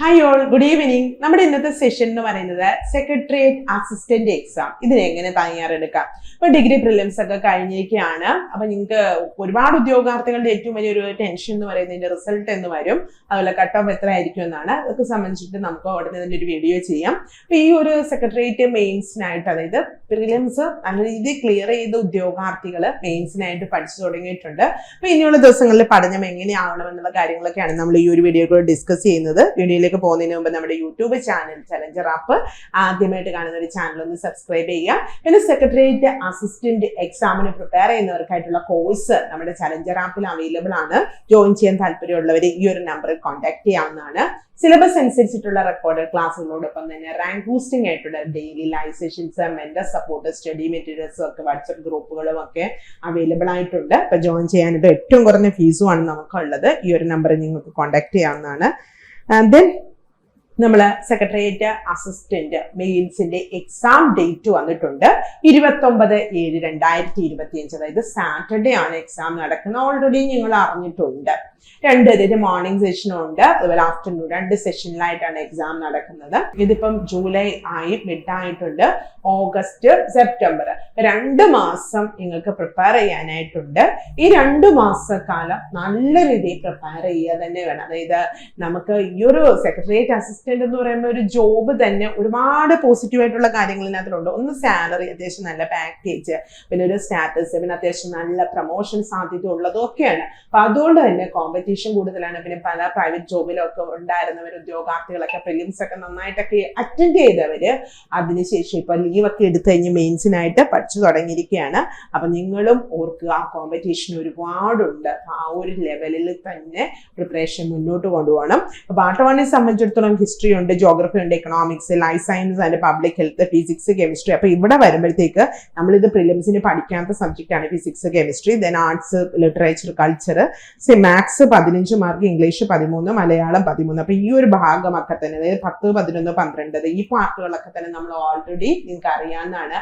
Hi all good evening നമ്മുടെ ഇന്നത്തെ session എന്ന് പറയുന്നത് സെക്രട്ടേറിയറ്റ് അസിസ്റ്റന്റ് എക്സാം ഇതിന് എങ്ങനെ തയ്യാറെടുക്കാം? ഇപ്പൊ ഡിഗ്രി പ്രിലിംസ് ഒക്കെ കഴിഞ്ഞിരിക്കുകയാണ്. അപ്പൊ നിങ്ങൾക്ക് ഒരുപാട് ഉദ്യോഗാർത്ഥികളുടെ ഏറ്റവും വലിയൊരു ടെൻഷൻ എന്ന് പറയുന്നതിന്റെ റിസൾട്ട് എന്ന് വരും. അതുപോലെ കട്ട് ഓഫ് എത്ര ആയിരിക്കും എന്നാണ്. അതൊക്കെ സംബന്ധിച്ചിട്ട് നമുക്ക് ഉടനെ തന്നെ ഒരു വീഡിയോ ചെയ്യാം. അപ്പൊ ഈ ഒരു സെക്രട്ടേറിയറ്റ് മെയിൻസിനായിട്ട് അതായത് പ്രിലിംസ് നല്ല രീതിയിൽ ക്ലിയർ ചെയ്ത ഉദ്യോഗാർത്ഥികൾ മെയിൻസിനായിട്ട് പഠിച്ചു തുടങ്ങിയിട്ടുണ്ട്. അപ്പൊ ഇനിയുള്ള ദിവസങ്ങളിൽ പഠനം എങ്ങനെയാവണം എന്നുള്ള കാര്യങ്ങളൊക്കെയാണ് നമ്മൾ ഈ ഒരു വീഡിയോ കൂടെ ഡിസ്കസ് ചെയ്യുന്നത്. വീഡിയോയിലേക്ക് പോകുന്നതിന് മുമ്പ് നമ്മുടെ യൂട്യൂബ് ചാനൽ ചലഞ്ചർ ആപ്പ് ആദ്യമായിട്ട് കാണുന്ന ഒരു ചാനൽ ഒന്ന് സബ്സ്ക്രൈബ് ചെയ്യുക. പിന്നെ സെക്രട്ടേറിയറ്റ് അസിസ്റ്റന്റ് എക്സാമിന് പ്രിപ്പയർ ചെയ്യുന്നവർക്കായിട്ടുള്ള കോഴ്സ് നമ്മുടെ ചലഞ്ചർ ആപ്പിൽ അവൈലബിൾ ആണ്. ജോയിൻ ചെയ്യാൻ താല്പര്യമുള്ളവർ ഈ ഒരു നമ്പറിൽ കോൺടാക്ട് ചെയ്യാവുന്നതാണ്. സിലബസ് അനുസരിച്ചിട്ടുള്ള റെക്കോർഡ് ക്ലാസ്സുകളോടൊപ്പം തന്നെ റാങ്ക് ബൂസ്റ്റിംഗ് ആയിട്ടുള്ള daily live sessions mentor support study മെറ്റീരിയൽസും ഒക്കെ വാട്സപ്പ് ഗ്രൂപ്പുകളും ഒക്കെ അവൈലബിൾ ആയിട്ടുണ്ട്. അപ്പൊ ജോയിൻ ചെയ്യാനായിട്ട് ഏറ്റവും കുറഞ്ഞ ഫീസുമാണ് നമുക്കുള്ളത്. ഈ ഒരു നമ്പറിൽ നിങ്ങൾക്ക് കോൺടാക്ട് ചെയ്യാവുന്നതാണ്. ദെൻ നമ്മൾ സെക്രട്ടേറിയറ്റ് അസിസ്റ്റന്റ് മെയിൻസിന്റെ എക്സാം ഡേറ്റ് വന്നിട്ടുണ്ട്. ഇരുപത്തൊമ്പത് ഏഴ് രണ്ടായിരത്തി ഇരുപത്തി അഞ്ച് അതായത് സാറ്റർഡേ ആണ് എക്സാം നടക്കുന്നത്. ഓൾറെഡി നിങ്ങൾ അറിഞ്ഞിട്ടുണ്ട്. രണ്ട് അതായത് മോർണിംഗ് സെഷനും ഉണ്ട് അതുപോലെ ആഫ്റ്റർനൂൺ രണ്ട് സെഷനിലായിട്ടാണ് എക്സാം നടക്കുന്നത്. ഇതിപ്പം ജൂലൈ ആയി മിഡായിട്ടുണ്ട് ഓഗസ്റ്റ് സെപ്റ്റംബർ. രണ്ട് മാസം നിങ്ങൾക്ക് പ്രിപ്പയർ ചെയ്യാനായിട്ടുണ്ട്. ഈ രണ്ട് മാസക്കാലം നല്ല രീതിയിൽ പ്രിപ്പയർ ചെയ്യുക തന്നെ വേണം. അതായത് നമുക്ക് ഈ ഒരു സെക്രട്ടേറിയറ്റ് അസിസ്റ്റന്റ് എന്ന് പറയുമ്പോൾ ഒരു ജോബ് തന്നെ ഒരുപാട് പോസിറ്റീവ് ആയിട്ടുള്ള കാര്യങ്ങൾ ഇതിനകത്തുണ്ട്. ഒന്ന് സാലറി അത്യാവശ്യം നല്ല പാക്കേജ് പിന്നെ ഒരു സ്റ്റാറ്റസ് പിന്നെ അത്യാവശ്യം നല്ല പ്രൊമോഷൻ സാധ്യത ഉള്ളതൊക്കെയാണ്. അപ്പൊ അതുകൊണ്ട് തന്നെ കോമ്പറ്റീഷൻ കൂടുതലാണ്. പിന്നെ പല പ്രൈവറ്റ് ജോബിലൊക്കെ ഉണ്ടായിരുന്നവർ ഉദ്യോഗാർത്ഥികളൊക്കെ പ്രിലിംസ് ഒക്കെ നന്നായിട്ടൊക്കെ അറ്റൻഡ് ചെയ്തവര്. അതിനുശേഷം ഇപ്പൊ ലീവൊക്കെ എടുത്തു കഴിഞ്ഞ് മെയിൻസിനായിട്ട് പഠിച്ചു തുടങ്ങിയിരിക്കുകയാണ്. അപ്പൊ നിങ്ങളും ഓർക്കുക കോമ്പറ്റീഷൻ ഒരുപാടുണ്ട്. ആ ഒരു ലെവലിൽ തന്നെ പ്രിപ്പറേഷൻ മുന്നോട്ട് കൊണ്ടുപോകണം. വണ്ണിനെ സംബന്ധിച്ചിടത്തോളം ഹിസ്റ്ററി ഉണ്ട് ജോഗ്രഫി ഉണ്ട് economics life science and public health physics chemistry അപ്പൊ ഇവിടെ വരുമ്പോഴത്തേക്ക് നമ്മളിത് പ്രിലിംസിന് പഠിക്കാത്ത സബ്ജക്റ്റ് ആണ് physics chemistry then arts literature culture C maths പതിനഞ്ച് മാർക്ക് ഇംഗ്ലീഷ് പതിമൂന്ന് മലയാളം പതിമൂന്ന്. അപ്പൊ ഈ ഒരു ഭാഗമൊക്കെ തന്നെ അതായത് പത്ത് പതിനൊന്ന് പന്ത്രണ്ട് ഈ പാർട്ടുകളൊക്കെ തന്നെ നമ്മൾ ഓൾറെഡി നിങ്ങൾക്ക് അറിയാവുന്നതാണ്.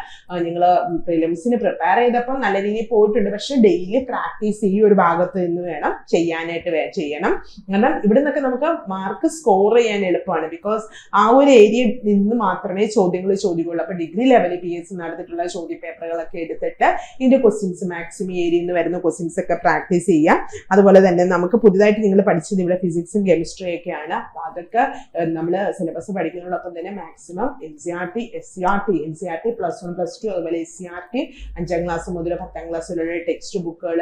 നിങ്ങൾ ഫിലിംസിന് പ്രിപ്പയർ ചെയ്തപ്പോൾ നല്ല രീതിയിൽ പോയിട്ടുണ്ട്. പക്ഷെ ഡെയിലി പ്രാക്ടീസ് ഈ ഒരു ഭാഗത്ത് നിന്ന് വേണം ചെയ്യാനായിട്ട് ചെയ്യണം. കാരണം ഇവിടെ നിന്നൊക്കെ നമുക്ക് മാർക്ക് സ്കോർ ചെയ്യാൻ എളുപ്പമാണ്. ബിക്കോസ് ആ ഒരു ഏരിയയിൽ നിന്ന് മാത്രമേ ചോദ്യങ്ങൾ ചോദിക്കുള്ളൂ. അപ്പൊ ഡിഗ്രി ലെവലിൽ പി എസ് നടത്തിയിട്ടുള്ള ചോദ്യ പേപ്പറുകളൊക്കെ എടുത്തിട്ട് ഇതിന്റെ ക്വസ്റ്റ്യൻസ് മാക്സിമം ഏരിയയിൽ നിന്ന് വരുന്ന ക്വസ്റ്റ്യൻസ് ഒക്കെ പ്രാക്ടീസ് ചെയ്യാം. അതുപോലെ തന്നെ നമുക്ക് പുതുതായിട്ട് നിങ്ങൾ പഠിച്ചത് ഇവിടെ ഫിസിക്സും കെമിസ്ട്രിയും ഒക്കെയാണ്. അപ്പൊ അതൊക്കെ നമ്മൾ സിലബസ് പഠിക്കുന്നതോടൊപ്പം തന്നെ maximum N C R T S C R T N C R T plus one plus two അതുപോലെ എസ് സി ആർ ടി അഞ്ചാം ക്ലാസ് മുതൽ പത്താം ക്ലാസ് വരെയുള്ള ടെക്സ്റ്റ് ബുക്കുകൾ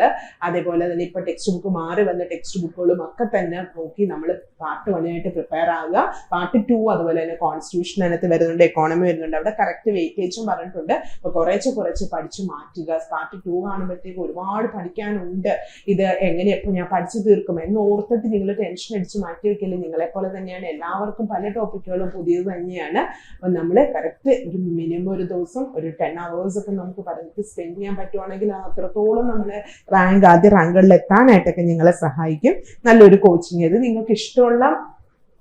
അതേപോലെ തന്നെ ഇപ്പൊ ടെക്സ്റ്റ് ബുക്ക് മാറി വന്ന ടെക്സ്റ്റ് ബുക്കുകളും ഒക്കെ തന്നെ നോക്കി നമ്മൾ പാർട്ട് വണ്ണായിട്ട് പ്രിപ്പയർ ആവുക. പാർട്ട് ടു അതുപോലെ തന്നെ കോൺസ്റ്റിറ്റ്യൂഷൻ അതിനകത്ത് വരുന്നുണ്ട് എക്കോണമി വരുന്നുണ്ട്. അവിടെ കറക്റ്റ് വെയിറ്റേജും പറഞ്ഞിട്ടുണ്ട്. അപ്പൊ കുറേശ്ശെ കുറച്ച് പഠിച്ചു മാറ്റുക. പാർട്ട് ടു കാണുമ്പോഴത്തേക്ക് ഒരുപാട് പഠിക്കാനുണ്ട്. ഇത് എങ്ങനെ എപ്പോൾ ഞാൻ പഠിച്ചു തീർക്കും. എന്ന് ഓർത്തിട്ട് നിങ്ങൾ ടെൻഷൻ അടിച്ച് മാറ്റി വെക്കില്ല? നിങ്ങളെ പോലെ തന്നെയാണ് എല്ലാവർക്കും പല ടോപ്പിക്കുകളും പുതിയത് തന്നെയാണ്. അപ്പം നമ്മൾ കറക്റ്റ് ഒരു മിനിമം ഒരു ദിവസം ഒരു ടെൻ അവേഴ്സ് ഒക്കെ നമുക്ക് പഠനത്തിൽ സ്പെൻഡ് ചെയ്യാൻ പറ്റുവാണെങ്കിൽ അത് അത്രത്തോളം നമ്മൾ റാങ്ക് ആദ്യ റാങ്കുകളിൽ എത്താനായിട്ടൊക്കെ നിങ്ങളെ സഹായിക്കും. നല്ലൊരു കോച്ചിങ് ഇത് നിങ്ങൾക്ക് ഇഷ്ടമുള്ള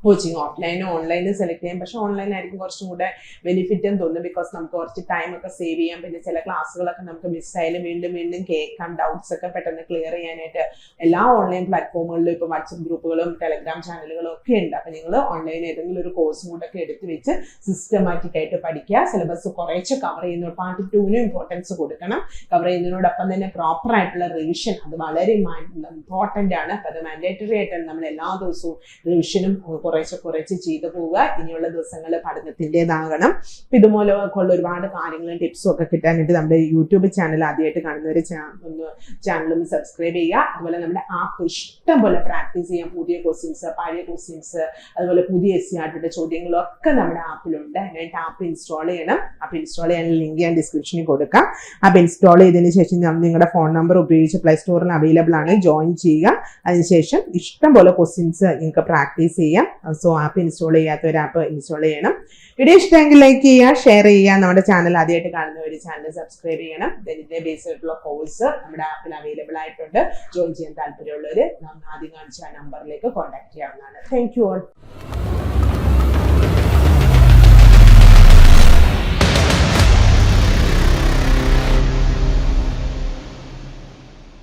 കോച്ചിങ് ഓഫ്ലൈനും ഓൺലൈനും സെലക്ട് ചെയ്യാം. പക്ഷെ ഓൺലൈനായിരിക്കും കുറച്ചും കൂടെ ബെനിഫിറ്റ് എന്ന് തോന്നുന്നു ബിക്കോസ് നമുക്ക് കുറച്ച് ടൈം ഒക്കെ സേവ് ചെയ്യാം. പിന്നെ ചില ക്ലാസ്സുകളൊക്കെ നമുക്ക് മിസ്സായാലും വീണ്ടും വീണ്ടും കേൾക്കാം. ഡൗട്ട്സ് ഒക്കെ പെട്ടെന്ന് ക്ലിയർ ചെയ്യാനായിട്ട് എല്ലാ ഓൺലൈൻ പ്ലാറ്റ്ഫോമുകളിലും ഇപ്പോൾ വാട്സപ്പ് ഗ്രൂപ്പുകളും ടെലഗ്രാം ചാനലുകളും ഒക്കെ ഉണ്ട്. അപ്പം നിങ്ങൾ ഓൺലൈൻ ഏതെങ്കിലും ഒരു കോഴ്സും കൂടെ ഒക്കെ എടുത്ത് വെച്ച് സിസ്റ്റമാറ്റിക് ആയിട്ട് പഠിക്കുക. സിലബസ് കുറേശ്ശെ കവർ ചെയ്യുന്ന പാർട്ട് ടൂവിനും ഇമ്പോർട്ടൻസ് കൊടുക്കണം. കവർ ചെയ്യുന്നതിനോടൊപ്പം തന്നെ പ്രോപ്പർ ആയിട്ടുള്ള റിവിഷൻ അത് വളരെ ഇമ്പോർട്ടന്റ് ആണ്. അപ്പം അത് മാൻഡേറ്ററി ആയിട്ടാണ് നമ്മൾ എല്ലാ ദിവസവും റിവിഷനും കുറേശ്ശെ കുറേശ്ശെ ചെയ്തു പോവുക. ഇനിയുള്ള ദിവസങ്ങൾ പഠനത്തിന്റെതാകണം. അപ്പം ഇതുപോലെ ഉള്ള ഒരുപാട് കാര്യങ്ങളും ടിപ്സും ഒക്കെ കിട്ടാനായിട്ട് നമ്മുടെ യൂട്യൂബ് ചാനൽ ആദ്യമായിട്ട് കാണുന്നവർ ഒന്ന് ചാനൽ ഒന്ന് സബ്സ്ക്രൈബ് ചെയ്യുക. അതുപോലെ നമ്മുടെ ആപ്പ് ഇഷ്ടം പോലെ പ്രാക്ടീസ് ചെയ്യാം പുതിയ ക്വസ്റ്റ്യൻസ് പഴയ ക്വസ്റ്റ്യൻസ് അതുപോലെ പുതിയ എസ് സി ആർട്ടിയുടെ ചോദ്യങ്ങളൊക്കെ നമ്മുടെ ആപ്പിലുണ്ട്. അതിനായിട്ട് ആപ്പ് ഇൻസ്റ്റാൾ ചെയ്യണം. ആപ്പ് ഇൻസ്റ്റാൾ ചെയ്യാൻ ലിങ്ക് ഞാൻ ഡിസ്ക്രിപ്ഷനിൽ കൊടുക്കാം. ആപ്പ് ഇൻസ്റ്റാൾ ചെയ്തതിന് ശേഷം നിങ്ങളുടെ ഫോൺ നമ്പർ ഉപയോഗിച്ച് പ്ലേ സ്റ്റോറിൽ അവൈലബിൾ ആണ്. ജോയിൻ ചെയ്യുക. അതിനുശേഷം ഇഷ്ടം പോലെ ക്വസ്റ്റ്യൻസ് നിങ്ങൾക്ക് പ്രാക്ടീസ് ചെയ്യാം. സോ ആപ്പ് ഇൻസ്റ്റാൾ ചെയ്യാത്ത ഒരു ആപ്പ് ഇൻസ്റ്റാൾ ചെയ്യണം. വീഡിയോ ഇഷ്ടമെങ്കിൽ ലൈക്ക് ചെയ്യുക ഷെയർ ചെയ്യുക. നമ്മുടെ ചാനൽ ആദ്യമായിട്ട് കാണുന്ന ഒരു ചാനൽ സബ്സ്ക്രൈബ് ചെയ്യണം. ദരിദ്ര ബേസ് ആയിട്ടുള്ള കോഴ്സ് നമ്മുടെ ആപ്പിൽ അവൈലബിൾ ആയിട്ടുണ്ട്. ജോയിൻ ചെയ്യാൻ താല്പര്യമുള്ളവർ ആദ്യം കാണിച്ച ആ നമ്പറിലേക്ക് കോൺടാക്ട് ചെയ്യാവുന്നതാണ്. Thank you all